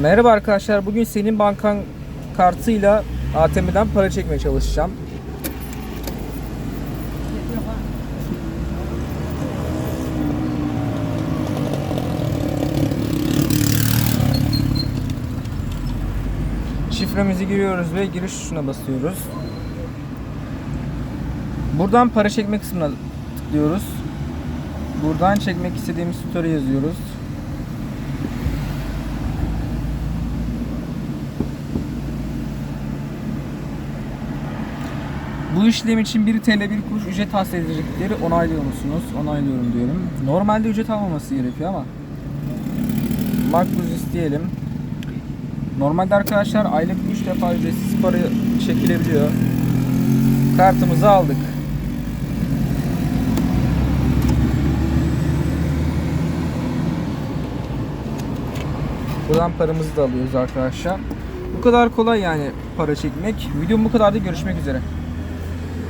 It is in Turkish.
Merhaba arkadaşlar. Bugün senin bankan kartıyla ATM'den para çekmeye çalışacağım. Şifremizi giriyoruz ve giriş tuşuna basıyoruz. Buradan para çekme kısmına tıklıyoruz. Buradan çekmek istediğimiz tutarı yazıyoruz. Bu işlem için 1 TL 1 kuruş ücret tahsil edecekleri onaylıyor musunuz? Onaylıyorum diyorum. Normalde ücret almaması gerekiyor ama makbuz isteyelim. Normalde arkadaşlar aylık 3 defa ücretsiz para çekilebiliyor. Kartımızı aldık. Buradan paramızı da alıyoruz arkadaşlar. Bu kadar kolay yani para çekmek. Videom bu kadar da görüşmek üzere.